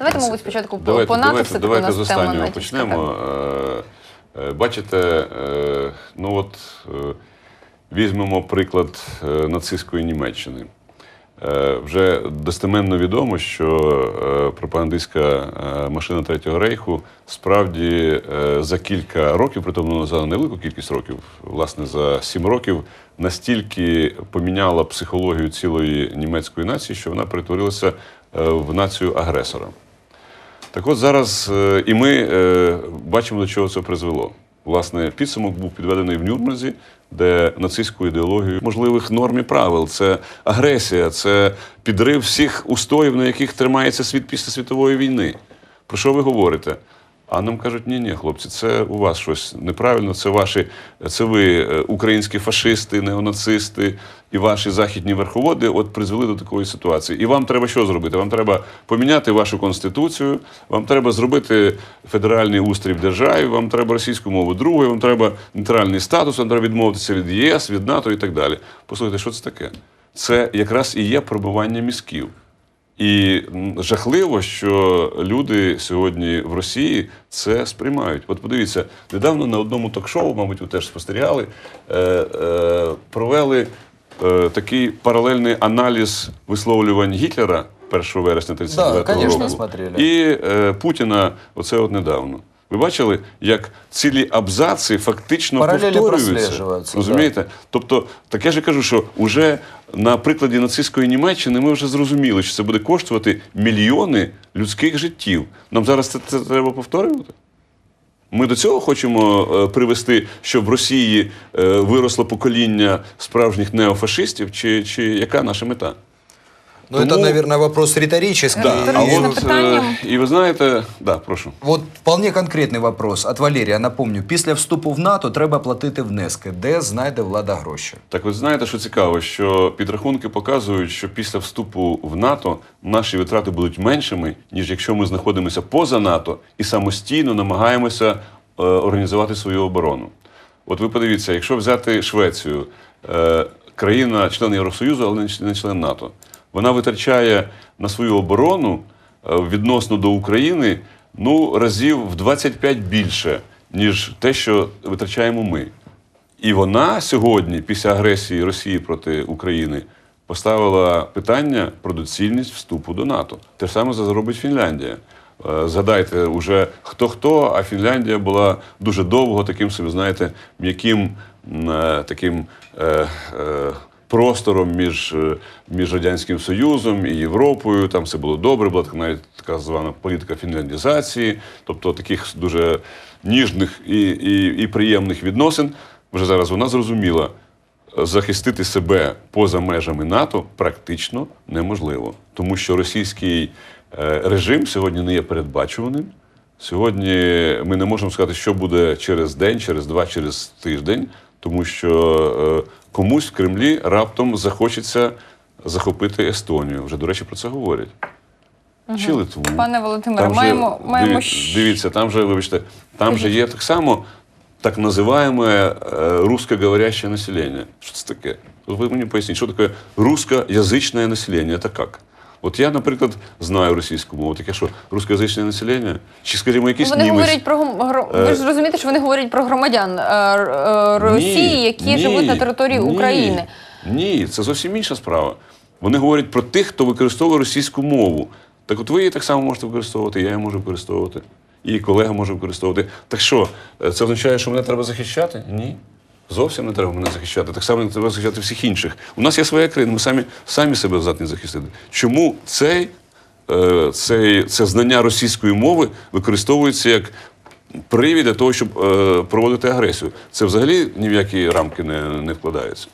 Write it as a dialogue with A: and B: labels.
A: Давайте, мабуть, спочатку по-
B: Давайте,
A: по НАТО
B: давайте,
A: все-таки
B: давайте
A: у
B: з
A: нас тема
B: останнього почнемо. Е, е, Бачите, е, ну от візьмемо приклад нацистської Німеччини. Вже достеменно відомо, що пропагандистська машина Третього рейху справді за кілька років, притому за невелику кількість років, власне, за сім років, настільки поміняла психологію цілої німецької нації, що вона перетворилася в націю агресора. Так от зараз е, і ми е, бачимо, до чого це призвело. Власне, підсумок був підведений в Нюрнберзі, де нацистську ідеологію можливих норм і правил це агресія, це підрив всіх устоїв, на яких тримається світ після світової війни. Про що ви говорите? А нам кажуть, ні, ні, хлопці, це у вас щось неправильно. Це ваші, це ви е, українські фашисти, неонацисти і ваші західні верховоди от призвели до такої ситуації. І вам треба що зробити? Вам треба поміняти вашу конституцію, вам треба зробити федеральний устрій в державі, вам треба російську мову другою, вам треба нейтральний статус, вам треба відмовитися від ЄС, від НАТО і так далі. Послухайте, що це таке? Це якраз і є пробивання мізків. І жахливо, що люди сьогодні в Росії це сприймають. От подивіться, недавно на одному ток-шоу, мабуть, ви теж спостерігали, е, е, провели е, такий паралельний аналіз висловлювань Гітлера 1 вересня 1939
C: Да,
B: року і е, Путіна оце от недавно. Ви бачили, як цілі абзаци фактично
C: Паралелі
B: повторюються? Розумієте? Тобто, так я ж кажу, що вже на прикладі нацистської Німеччини ми вже зрозуміли, що це буде коштувати мільйони людських життів. Нам зараз це, це треба повторювати? Ми до цього хочемо е, привести, щоб в Росії е, виросло покоління справжніх неофашистів, чи, чи яка наша мета?
C: Ну, это,
B: Тому-
C: наверное, вопрос риторический.
A: Да,
B: А от,
A: питання.
B: е, і ви знаєте, да, прошу.
C: Вот вполне конкретний вопрос от Валерія. Напомню, після вступу в НАТО треба платити внески. Де знайде влада гроші?
B: Так от знаєте, що цікаво, що підрахунки показують, що після вступу в НАТО наші витрати будуть меншими, ніж якщо ми знаходимося поза НАТО і самостійно намагаємося е, організувати свою оборону. От ви подивіться, якщо взяти Швецію, е, країна, член Євросоюзу, але не член НАТО, вона витрачає на свою оборону е, відносно до України ну, разів в 25 більше, ніж те, що витрачаємо ми. І вона сьогодні, після агресії Росії проти України, поставила питання про доцільність вступу до НАТО. Те ж саме зробить Фінляндія. Е, Згадайте, уже хто хто, а Фінляндія була дуже довго таким собі, знаєте, м'яким е, таким простором між, е, між Радянським Союзом і Європою. Там все було добре, була така навіть така звана політика фінляндізації, тобто таких дуже ніжних і, і, і приємних відносин. Вже зараз вона зрозуміла, захистити себе поза межами НАТО практично неможливо, тому що російський е, режим сьогодні не є передбачуваним. Сьогодні ми не можемо сказати, що буде через день, через два, через тиждень, тому що е, комусь в Кремлі раптом захочеться захопити Естонію. Вже, до речі, про це говорять. Чи Литву.
A: Пане Володимире,
B: Там же,
A: маємо, маємо
B: диві- Дивіться, там же, вибачте, там же є так само так називаємо е, русскоговоряще населення. Що це таке? Ви мені поясніть, що таке русскоязичне населення? Це як? От я, наприклад, знаю російську мову, таке що русскоязичне населення? Чи, скажімо, якийсь
A: Вони
B: німець?
A: говорять про гро- ви ж розумієте, що вони говорять про громадян е, е, Росії,
B: Ні,
A: які
B: ні,
A: живуть на території
B: ні,
A: України.
B: Ні, це зовсім інша справа. Вони говорять про тих, хто використовує російську мову. Так от ви її так само можете використовувати, я її можу використовувати, і колега може використовувати. Так що, е, це означає, що мене треба захищати? Ні. Зовсім не треба мене захищати. Так само не треба захищати всіх інших. У нас є своя країна, ми самі, самі себе здатні захистити. Чому цей, е, цей, це знання російської мови використовується як привід для того, щоб е, проводити агресію? Це взагалі ні в які рамки не, не вкладається.